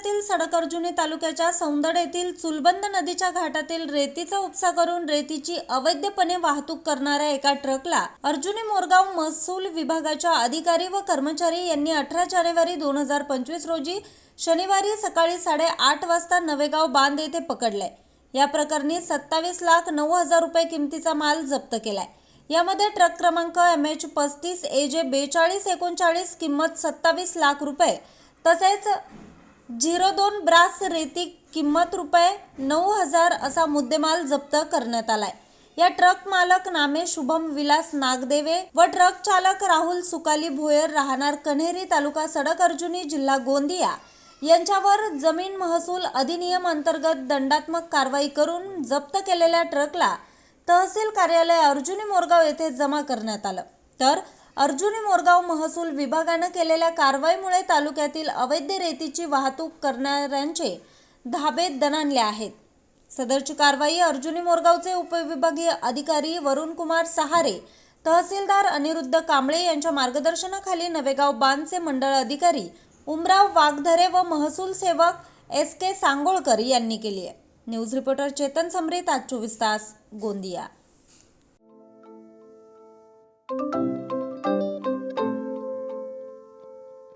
सडक अर्जुनी तालुक्याच्या सौंदड येथील चुलबंद नदीच्या घाटातील रेतीचा उपसा करून रेतीची अवैधपणे वाहतूक करणाऱ्या एका ट्रकला अर्जुनी मोरगाव महसूल विभागाच्या अधिकारी व कर्मचारी यांनी अठरा जानेवारी दोन हजार पंचवीस रोजी शनिवारी सकाळी साडेआठ वाजता नवेगाव बांध येथे पकडले या प्रकरणी सत्तावीस लाख नऊ हजार रुपये किमतीचा माल जप्त केलाय. यामध्ये ट्रक क्रमांक एम एच पस्तीस ए जे बेचाळीस एकोणचाळीस किंमत सत्तावीस लाख रुपये तसेच झिरो दोन ब्रास रेती किंमत रुपये नऊ हजार असा मुद्देमाल जप्त करण्यात आलाय. या ट्रक मालक नामे शुभम विलास नागदेवे व ट्रक चालक राहुल सुकाली भोयर राहणार कन्हेरी तालुका सडक अर्जुनी जिल्हा गोंदिया यांच्यावर जमीन महसूल अधिनियम अंतर्गत दंडात्मक कारवाई करून जप्त केलेल्या ट्रकला तहसील कार्यालय अर्जुनी मोरगाव येथे जमा करण्यात आलं. तर अर्जुनी मोरगाव महसूल विभागानं केलेल्या कारवाईमुळे तालुक्यातील अवैध रेतीची वाहतूक करणाऱ्यांचे धाबे दणाणले आहेत. सदरची कारवाई अर्जुनी मोरगावचे उपविभागीय अधिकारी वरुण कुमार सहारे तहसीलदार अनिरुद्ध कांबळे यांच्या मार्गदर्शनाखाली नवेगाव बांधचे मंडळ अधिकारी उमराव वाघधरे व महसूल सेवक एस के सांगोळकर यांनी केली आहे. न्यूज रिपोर्टर चेतन समरीत आज चोवीस तास गोंदिया.